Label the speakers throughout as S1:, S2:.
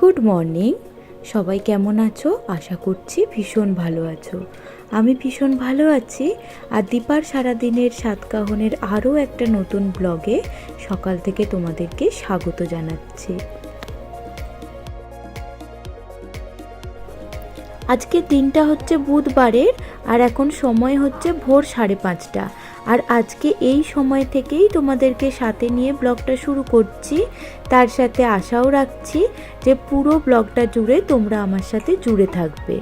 S1: Good morning সবাই কেমন আছো? আশা করছি ভীষণ ভালো আছো। আমি ভীষণ ভালো আছি। আর দীপার সারাদিনের সাতকাহনের আরও একটা নতুন ব্লগে সকাল থেকে তোমাদেরকে স্বাগত জানাচ্ছি। আজকে দিনটা হচ্ছে বুধবারের আর এখন সময় হচ্ছে ভোর সাড়ে পাঁচটা। আর আজকে এই সময় থেকেই তোমাদেরকে সাথে নিয়ে ব্লগটা শুরু করছি। তার সাথে আশাও রাখছি যে পুরো ব্লগটা জুড়ে তোমরা আমার সাথে জুড়ে থাকবে।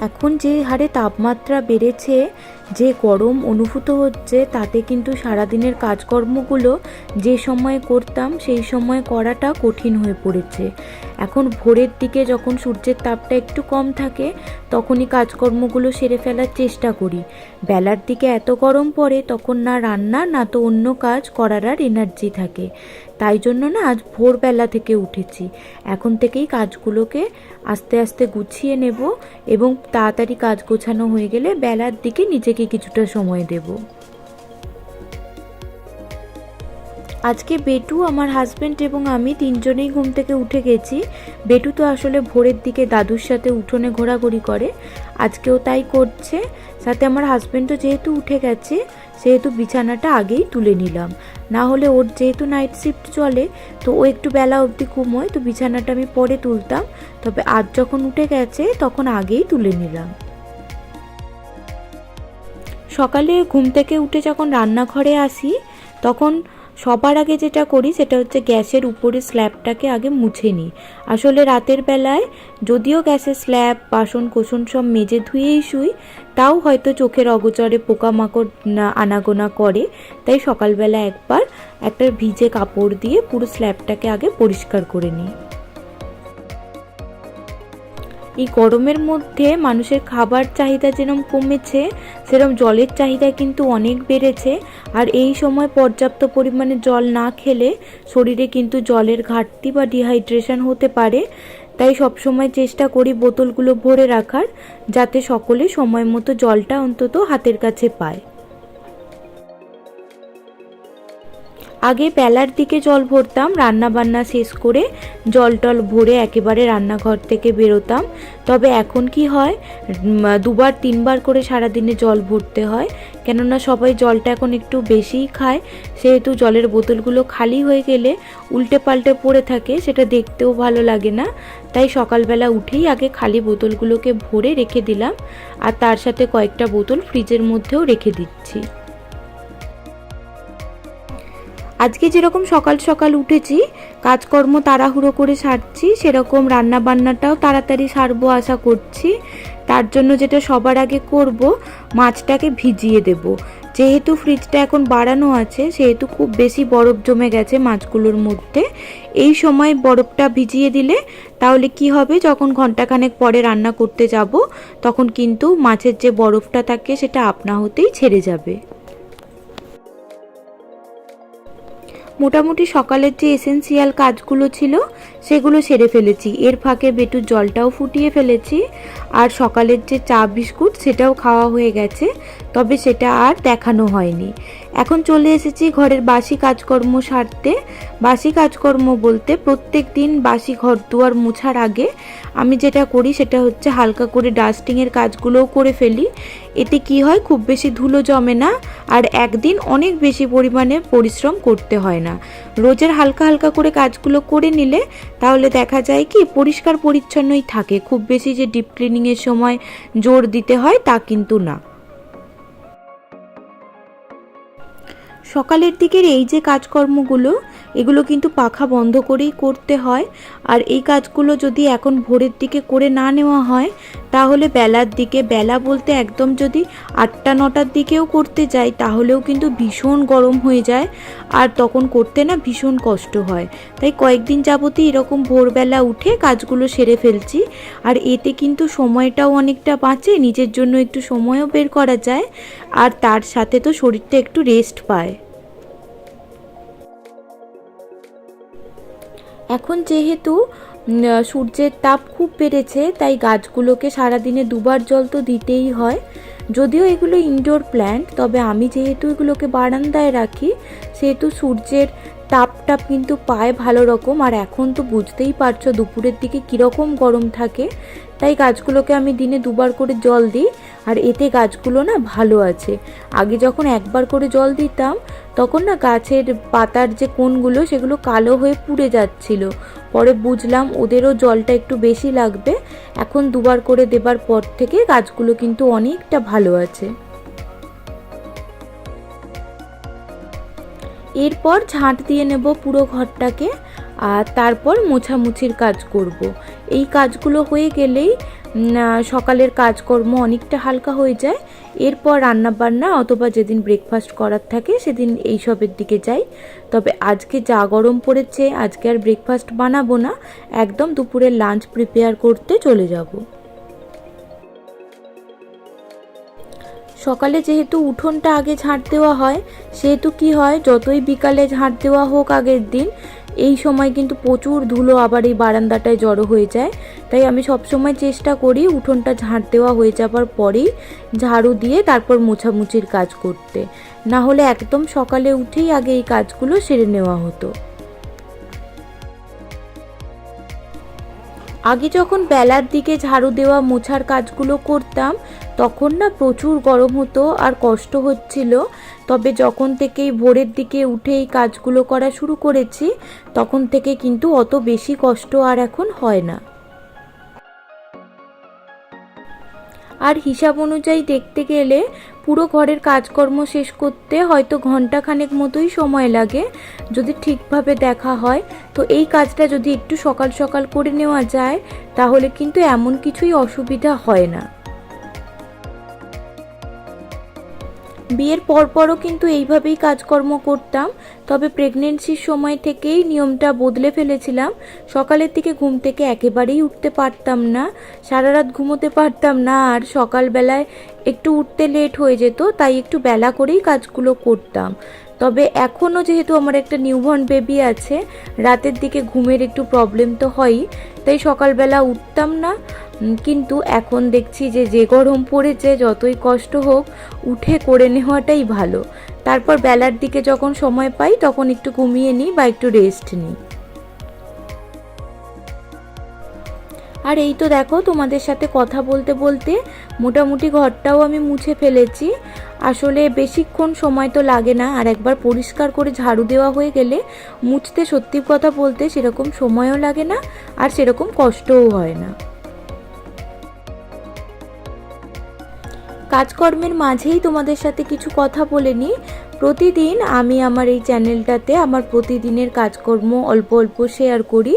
S1: এখন যে হারে তাপমাত্রা বেড়েছে, যে গরম অনুভূত হচ্ছে, তাতে কিন্তু সারাদিনের কাজকর্মগুলো যে সময় করতাম, সেই সময় করাটা কঠিন হয়ে পড়েছে। এখন ভোরের দিকে যখন সূর্যের তাপটা একটু কম থাকে, তখনই কাজকর্মগুলো সেরে ফেলার চেষ্টা করি। বেলার দিকে এত গরম পড়ে, তখন না রান্না, না তো অন্য কাজ, করার আর এনার্জি থাকে। তাই জন্য না আজ ভোরবেলা থেকে উঠেছি। এখন থেকেই কাজগুলোকে আস্তে আস্তে গুছিয়ে নেব এবং তাড়াতাড়ি কাজ গোছানো হয়ে গেলে বেলার দিকে নিজেকে কিছুটা সময় দেব। আজকে বেটু, আমার হাজব্যান্ড এবং আমি তিনজনেই ঘুম থেকে উঠে গেছি। বেটু তো আসলে ভোরের দিকে দাদুর সাথে উঠোনে ঘোরাঘুরি করে। আজকেও তাই করছে। সাথে আমার হাজব্যান্ডও যেহেতু উঠে গেছে, সেহেতু বিছানাটা আগেই তুলে নিলাম। না হলে ওর যেহেতু নাইট শিফট চলে, তো ও একটু বেলা অবধি ঘুমোয়, তো বিছানাটা আমি পরে তুলতাম। তবে আজ যখন উঠে গেছে, তখন আগেই তুলে নিলাম। সকালে ঘুম থেকে উঠে যখন রান্নাঘরে আসি, তখন সবার আগে যেটা করি সেটা হচ্ছে গ্যাসের উপরে স্ল্যাবটাকে আগে মুছে নিই। আসলে রাতের বেলায় যদিও গ্যাসের স্ল্যাব, বাসন কোসন সব মেজে ধুয়েই শুই, তাও হয়তো চোখের অগচরে পোকামাকড় আনাগোনা করে, তাই সকালবেলা একবার একটা ভিজে কাপড় দিয়ে পুরো স্ল্যাবটাকে আগে পরিষ্কার করে নিই। এই গরমের মধ্যে মানুষের খাবার চাহিদা যেরকম কমেছে সেরকম জলের চাহিদা কিন্তু অনেক বেড়েছে। আর এই সময় পর্যাপ্ত পরিমাণে জল না খেলে শরীরে কিন্তু জলের ঘাটতি বা ডিহাইড্রেশন হতে পারে। তাই সবসময় চেষ্টা করি বোতলগুলো ভরে রাখার, যাতে সকলে সময় মতো জলটা অন্তত হাতের কাছে পায়। আগে বেলার দিকে জল ভরতাম রান্না বান্না শেষ করে জল টল ভরে একেবারে রান্নাঘর থেকে বেরোতাম। তবে এখন কি হয় দুবার, তিনবার করে সারাদিনে জল ভরতে হয়। কেননা সবাই জলটা এখন একটু বেশিই খায়। সেহেতু জলের বোতলগুলো খালি হয়ে গেলে উল্টে পাল্টে পড়ে থাকে, সেটা দেখতেও ভালো লাগে না। তাই সকালবেলা উঠেই আগে খালি বোতলগুলোকে ভরে রেখে দিলাম। আর তার সাথে কয়েকটা বোতল ফ্রিজের মধ্যেও রেখে দিচ্ছি। আজকে যেরকম সকাল সকাল উঠেছি, কাজকর্ম তাড়াহুড়ো করে সারছি, সেরকম রান্না বান্নাটাও তাড়াতাড়ি সারবো আশা করছি। তার জন্য যেটা সবার আগে করব, মাছটাকে ভিজিয়ে দেব। যেহেতু ফ্রিজটা এখন বাড়ানো আছে, সেহেতু খুব বেশি বরফ জমে গেছে মাছগুলোর মধ্যে। এই সময় বরফটা ভিজিয়ে দিলে তাহলে কি হবে, যখন ঘন্টাখানেক পরে রান্না করতে যাব, তখন কিন্তু মাছের যে বরফটা থাকে, সেটা আপনা হতেই ছেড়ে যাবে। মোটামুটি সকালের যে এসেন্সিয়াল কাজগুলো ছিল, সেগুলো সেরে ফেলেছি। এর ফাঁকে বেটুর জলটাও ফুটিয়ে ফেলেছি, আর সকালের যে চা বিস্কুট, সেটাও খাওয়া হয়ে গেছে, তবে সেটা আর দেখানো হয়নি। এখন চলে এসেছি ঘরের বাসি কাজকর্ম সারতে। বাসি কাজকর্ম বলতে প্রত্যেক দিন বাসি ঘর দুয়ার মোছার আগে আমি যেটা করি সেটা হচ্ছে হালকা করে ডাস্টিংয়ের কাজগুলোও করে ফেলি। এতে কি হয়? খুব বেশি ধুলো জমে না আর একদিন অনেক বেশি পরিমাণে পরিশ্রম করতে হয় না। রোজের হালকা হালকা করে কাজগুলো করে নিলে তাহলে দেখা যায় কি পরিষ্কার পরিচ্ছন্নই থাকে। খুব বেশি যে ডিপ ক্লিনিংয়ের সময় জোর দিতে হয় তা কিন্তু না। সকালের দিকের এই যে কাজকর্মগুলো, এগুলো কিন্তু পাখা বন্ধ করেই করতে হয়। আর এই কাজগুলো যদি এখন ভোরের দিকে করে না নেওয়া হয়, তাহলে বেলার দিকে, বেলা বলতে একদম যদি আটটা, নটার দিকেও করতে যাই, তাহলেও কিন্তু ভীষণ গরম হয়ে যায়। আর তখন করতে না ভীষণ কষ্ট হয়। তাই কয়েকদিন যাবতই এরকম ভোরবেলা উঠে কাজগুলো সেরে ফেলছি। আর এতে কিন্তু সময়টাও অনেকটা বাঁচে, নিজের জন্য একটু সময়ও বের করা যায়। আর তার সাথে তো শরীরটা একটু রেস্ট পায়। এখন যেহেতু সূর্যের তাপ খুব বেড়েছে, তাই গাছগুলোকে সারাদিনে দুবার জল তো দিতেই হয়। যদিও এগুলো ইনডোর প্ল্যান্ট তবে আমি যেহেতু এগুলোকে বারান্দায় রাখি, সেহেতু সূর্যের তাপ টাপ কিন্তু পায় ভালো রকম। আর এখন তো বুঝতেই পারছ দুপুরের দিকে কীরকম গরম থাকে। তাই গাছগুলোকে আমি দিনে দুবার করে জল দিই। আর এতে গাছগুলো না ভালো আছে। আগে যখন একবার করে জল দিতাম, তখন না গাছের পাতার যে কোণগুলো, সেগুলো কালো হয়ে পুড়ে যাচ্ছিল। পরে বুঝলাম ওদেরও জলটা একটু বেশি লাগবে। এখন দুবার করে দেবার পর থেকে গাছগুলো কিন্তু অনেকটা ভালো আছে। এরপর ঝাঁট দিয়ে নেব পুরো ঘরটাকে আর তারপর মোছামুছির কাজ করব। এই কাজগুলো হয়ে গেলেই সকালের কাজকর্ম অনেকটা হালকা হয়ে যায়। এরপর রান্না বান্না অথবা যেদিন ব্রেকফাস্ট করার থাকে সেদিন এইসবের দিকে যাই। তবে আজকে যা গরম পড়েছে, আজকে আর ব্রেকফাস্ট বানাবো না, একদম দুপুরের লাঞ্চ প্রিপেয়ার করতে চলে যাব। সকালে যেহেতু উঠোনটা আগে ঝাঁট দেওয়া হয়, সেহেতু কি হয়, যতই বিকালে ঝাঁট দেওয়া হোক আগের দিন, এই সময় কিন্তু প্রচুর ধুলো আবার এই বারান্দাটায় জড়ো হয়ে যায়। তাই আমি সবসময় চেষ্টা করি উঠোনটা ঝাঁট দেওয়া হয়ে যাবার পরেই ঝাড়ু দিয়ে তারপর মোছামুছির কাজ করতে। না হলে একদম সকালে উঠেই আগে এই কাজগুলো সেরে নেওয়া হতো। আগে যখন বেলার দিকে ঝাড়ু দেওয়া, মোছার কাজগুলো করতাম, তখন না প্রচুর গরম হতো আর কষ্ট হচ্ছিল। তবে যখন থেকেই ভোরের দিকে উঠে এই কাজগুলো করা শুরু করেছি, তখন থেকে কিন্তু অত বেশি কষ্ট আর এখন হয় না। আর হিসাব অনুযায়ী দেখতে গেলে পুরো ঘরের কাজকর্ম শেষ করতে হয়তো ঘন্টাখানেক মতোই সময় লাগে, যদি ঠিকভাবে দেখা হয়। তো এই কাজটা যদি একটু সকাল সকাল করে নেওয়া যায়, তাহলে কিন্তু এমন কিছুই অসুবিধা হয় না। বিয়ের পরপরও কিন্তু এইভাবেই কাজকর্ম করতাম, তবে প্রেগনেন্সির সময় থেকেই নিয়মটা বদলে ফেলেছিলাম। সকালের দিকে ঘুম থেকে একেবারেই উঠতে পারতাম না, সারা রাত ঘুমোতে পারতাম না, আর সকালবেলায় একটু উঠতে লেট হয়ে যেত, তাই একটু বেলা করেই কাজগুলো করতাম। তবে এখনও যেহেতু আমার একটা নিউবর্ন বেবি আছে, রাতের দিকে ঘুমের একটু প্রবলেম তো হয়ই, তাই সকালবেলা উঠতাম না। কিন্তু এখন দেখছি যে যে গরম পড়েছে, যতই কষ্ট হোক, উঠে করে নেওয়াটাই ভালো। তারপর বেলার দিকে যখন সময় পাই, তখন একটু ঘুমিয়ে নিই বা একটু রেস্ট নিই। আর এই তো দেখো, তোমাদের সাথে কথা বলতে বলতে মোটামুটি ঘরটাও আমি মুছে ফেলেছি। আসলে বেশিক্ষণ সময় তো লাগে না, আর একবার পরিষ্কার করে ঝাড়ু দেওয়া হয়ে গেলে মুছতে সত্যি কথা বলতে সেরকম সময়ও লাগে না, আর সেরকম কষ্টও হয় না। কাজকর্মের মাঝেই তোমাদের সাথে কিছু কথা বলে নিই। প্রতিদিন আমি আমার এই চ্যানেলটাতে আমার প্রতিদিনের কাজকর্ম অল্প অল্প শেয়ার করি।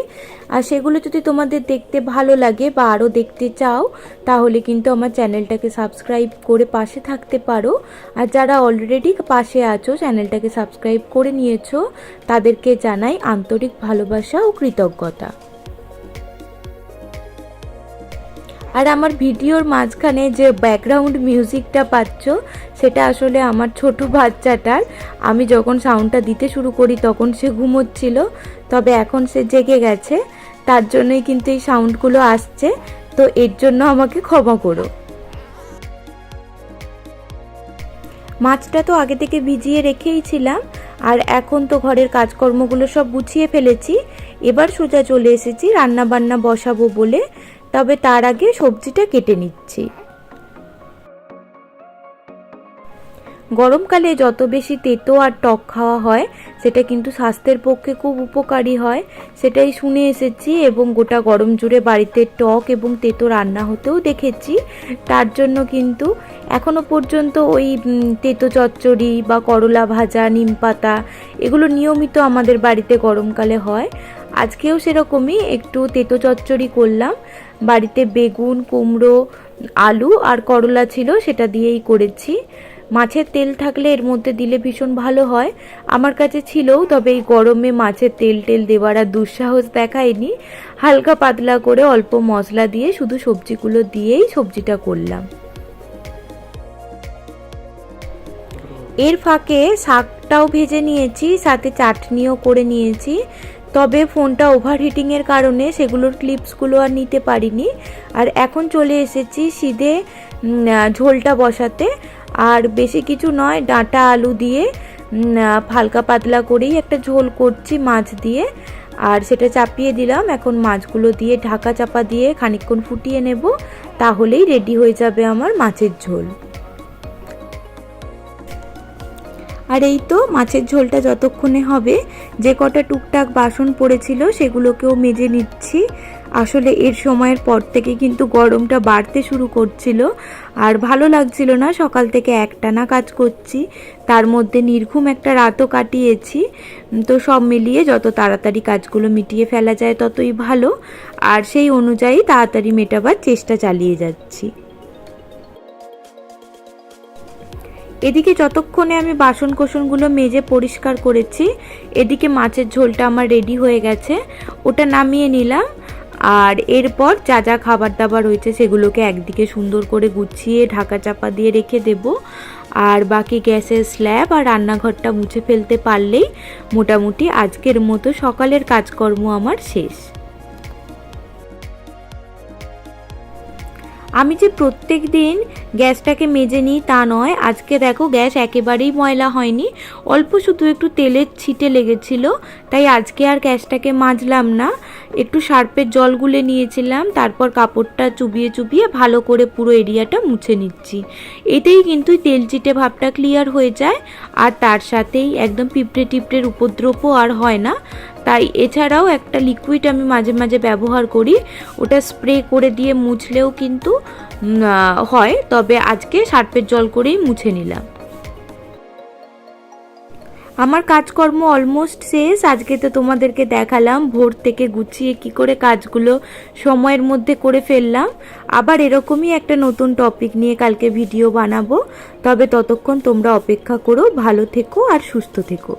S1: আর সেগুলো যদি তোমাদের দেখতে ভালো লাগে বা আরও দেখতে চাও, তাহলে কিন্তু আমার চ্যানেলটাকে সাবস্ক্রাইব করে পাশে থাকতে পারো। আর যারা অলরেডি পাশে আছো, চ্যানেলটাকে সাবস্ক্রাইব করে নিয়েছো, তাদেরকে জানাই আন্তরিক ভালোবাসা ও কৃতজ্ঞতা। আর আমার ভিডিওর মাঝখানে যে ব্যাকগ্রাউন্ড মিউজিকটা পাচ্ছ, সেটা আসলে আমার ছোট বাচ্চাটার। আমি যখন সাউন্ডটা দিতে শুরু করি, তখন সে ঘুমোচ্ছিল। তবে এখন সে জেগে গেছে। তার জন্যই কিন্তু এই সাউন্ডগুলো আসছে। তো এর জন্য আমাকে ক্ষমা করো। মাছটা তো আগে থেকে ভিজিয়ে রেখেই ছিলাম। আর এখন তো ঘরের কাজকর্মগুলো সব গুছিয়ে ফেলেছি। এবার সোজা চলে এসেছি রান্না বান্না বসাবো বলে। তবে তার আগে সবজিটা কেটে নিচ্ছি। গরমকালে যত বেশি তেতো আর টক খাওয়া হয়, সেটা কিন্তু স্বাস্থ্যের পক্ষে খুব উপকারী হয়। সেটাই শুনে এসেছি এবং গোটা গরম জুড়ে বাড়িতে টক এবং তেতো রান্না হতেও দেখেছি। তার জন্য কিন্তু এখনও পর্যন্ত ওই তেতো চচ্চড়ি বা করলা ভাজা, নিম পাতা, এগুলো নিয়মিত আমাদের বাড়িতে গরমকালে হয়। আজকেও সেরকমই একটু তেতো চচ্চড়ি করলাম। বাড়িতে বেগুন, কুমড়ো, আলু আর করলা ছিল সেটা দিয়েই করেছি। মাছের তেল থাকলে এর মধ্যে দিলে ভীষণ ভালো হয়। আমার কাছে ছিলও, তবে এই গরমে মাছের তেল টেল দেওয়ার আর দুঃসাহস দেখায়নি। হালকা পাতলা করে অল্প মশলা দিয়ে শুধু সবজিগুলো দিয়েই সবজিটা করলাম। এর ফাঁকে শাকটাও ভেজে নিয়েছি, সাথে চাটনিও করে নিয়েছি। তবে ফোনটা ওভারহিটিংয়ের কারণে সেগুলোর ক্লিপসগুলো আর নিতে পারিনি। আর এখন চলে এসেছি সিধে ঝোলটা বসাতে। আর বেশি কিছু নয়, ডাঁটা আলু দিয়ে হালকা পাতলা করেই একটা ঝোল করছি মাছ দিয়ে। আর সেটা চাপিয়ে দিলাম। এখন মাছগুলো দিয়ে ঢাকা চাপা দিয়ে খানিকক্ষণ ফুটিয়ে নেব। তাহলেই রেডি হয়ে যাবে আমার মাছের ঝোল। আর এই তো মাছের ঝোলটা যতক্ষণে হবে, যে কটা টুকটাক বাসন পড়েছিল সেগুলোকেও মেজে নিচ্ছি। আসলে এর সময়ের পর থেকে কিন্তু গরমটা বাড়তে শুরু করছিল। আর ভালো লাগছিল না সকাল থেকে একটানা কাজ করছি। তার মধ্যে নির্ঘুম একটা রাতও কাটিয়েছি। তো সব মিলিয়ে যত তাড়াতাড়ি কাজগুলো মিটিয়ে ফেলা যায় ততই ভালো। আর সেই অনুযায়ী তাড়াতাড়ি মেটাবার চেষ্টা চালিয়ে যাচ্ছি। এদিকে যতক্ষণে আমি বাসন কোসনগুলো মেজে পরিষ্কার করেছি, এদিকে মাছের ঝোলটা আমার রেডি হয়ে গেছে, ওটা নামিয়ে নিলাম। আর এরপর যা যা খাবার দাবার রয়েছে সেগুলোকে একদিকে সুন্দর করে গুছিয়ে ঢাকা চাপা দিয়ে রেখে দেব। আর বাকি গ্যাসের স্ল্যাব আর রান্নাঘরটা মুছে ফেলতে পারলেই মোটামুটি আজকের মতো সকালের কাজকর্ম আমার শেষ। আমি যে প্রত্যেক দিন গ্যাসটাকে মেজে নিই তা নয়, আজকে দেখো গ্যাস একেবারেই ময়লা হয়নি। অল্প শুধু একটু তেলের ছিটে লেগেছিল, তাই আজকে আর গ্যাসটাকে মাজলাম না। একটু সার্পের জল গুলে নিয়েছিলাম, তারপর কাপড়টা চুবিয়ে চুবিয়ে ভালো করে পুরো এরিয়াটা মুছে নিচ্ছি। এতেই কিন্তু তেল চিটে ভাবটা ক্লিয়ার হয়ে যায়, আর তার সাথেই একদম পিঁপড়ে টিপড়ের উপদ্রবও আর হয় না। তাই এছাড়াও একটা লিকুইড আমি মাঝে মাঝে ব্যবহার করি। ওটা স্প্রে করে দিয়ে মুছলেও কিন্তু হয়। তবে আজকে সার্পের জল করেই মুছে নিলাম। আমার কাজকর্ম অলমোস্ট শেষ। আজকে তো তোমাদেরকে দেখালাম, ভোর থেকে গুছিয়ে কি করে কাজগুলো সময়ের মধ্যে করে ফেললাম। আবার এরকমই একটা নতুন টপিক নিয়ে কালকে ভিডিও বানাবো। তবে ততক্ষণ তোমরা অপেক্ষা করো, ভালো থেকো আর সুস্থ থেকো।